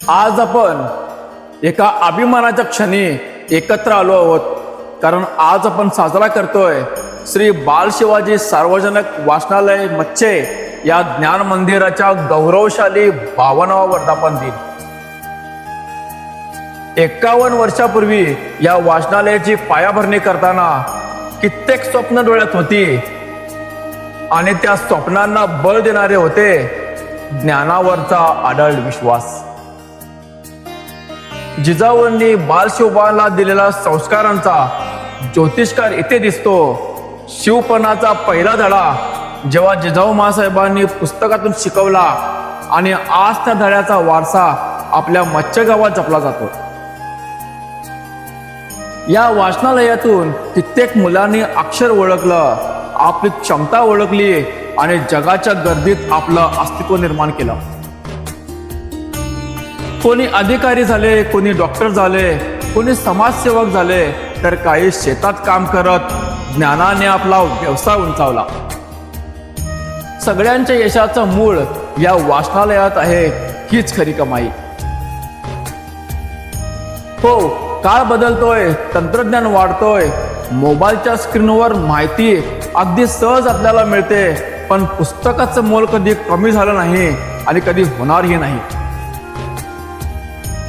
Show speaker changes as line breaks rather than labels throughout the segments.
आज आपण एका अभिमानाच्या क्षणी एकत्र आलो आहोत. कारण आज आपण साजरा करतोय श्री बाल शिवाजी सार्वजनिक वाचनालय मच्छे या ज्ञान मंदिराच्या गौरवशाली बावनावा वर्धापन दिन. एकावन्न वर्षापूर्वी या वाचनालयाची पायाभरणी करताना कित्येक स्वप्न डोळ्यात होती. आणि त्या स्वप्नांना बळ देणारे होते ज्ञानावरचा आढळ विश्वास. जिजाऊंनी बालशिवबाला दिलेला संस्कारांचा ज्योतिष्कार इथे दिसतो. शिवपणाचा पहिला धडा जेव्हा जिजाऊ महासाहेबांनी पुस्तकातून शिकवला आणि आज त्या धड्याचा वारसा आपल्या मच्छ गावात जपला जातो. या वाचनालयातून कित्येक मुलांनी अक्षर ओळखलं आपली क्षमता ओळखली आणि जगाच्या गर्दीत आपलं अस्तित्व निर्माण केलं. कोणी अधिकारी झाले कोणी डॉक्टर झाले कोणी समाजसेवक झाले तर काही शेतात काम करत ज्ञानाने आपला व्यवसाय उंचावला. सगळ्यांच्या यशाचं मूळ या वाचनालयात आहे हीच खरी कमाई. हो काळ बदलतोय तंत्रज्ञान वाढतोय मोबाईलच्या स्क्रीनवर माहिती अगदी सहज आपल्याला मिळते पण पुस्तकाचं मोल कधी कमी झालं नाही आणि कधी होणारही नाही.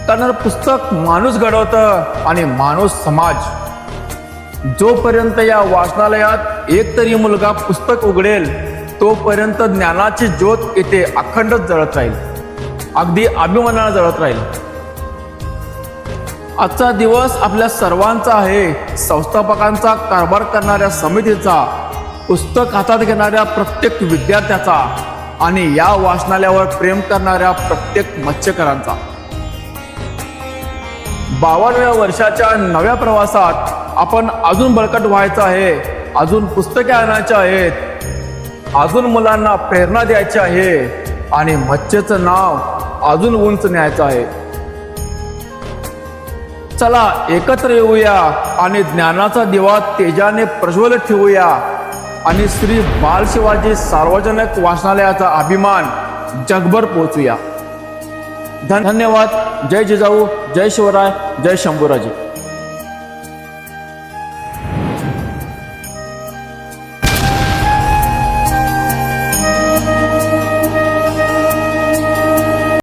कारण पुस्तक माणूस घडवतं आणि माणूस समाज. जोपर्यंत या वाचनालयात एक तरी मुलगा पुस्तक उघडेल तोपर्यंत ज्ञानाची ज्योत येथे अखंडच जळत राहील. अगदी अभिमानानं जळत राहील. आजचा दिवस आपल्या सर्वांचा आहे. संस्थापकांचा कारभार करणाऱ्या समितीचा पुस्तक हातात घेणाऱ्या प्रत्येक विद्यार्थ्याचा आणि या वाचनालयावर प्रेम करणाऱ्या प्रत्येक मत्स्यकरांचा. बावनव्या वर्षाच्या नव्या प्रवासात आपण अजून बळकट व्हायचं आहे अजून पुस्तके आणायच्या आहेत अजून मुलांना प्रेरणा द्यायची आहे आणि मच्छेचं नाव अजून उंच न्यायचं आहे. चला एकत्र येऊया आणि ज्ञानाचा दिवा तेजाने प्रज्वलित ठेवूया आणि श्री बाल शिवाजी सार्वजनिक वाचनालयाचा अभिमान जगभर पोहोचूया. धन्यवाद. जय जिजाऊ. जय शिवराय. जय शंभूराजे.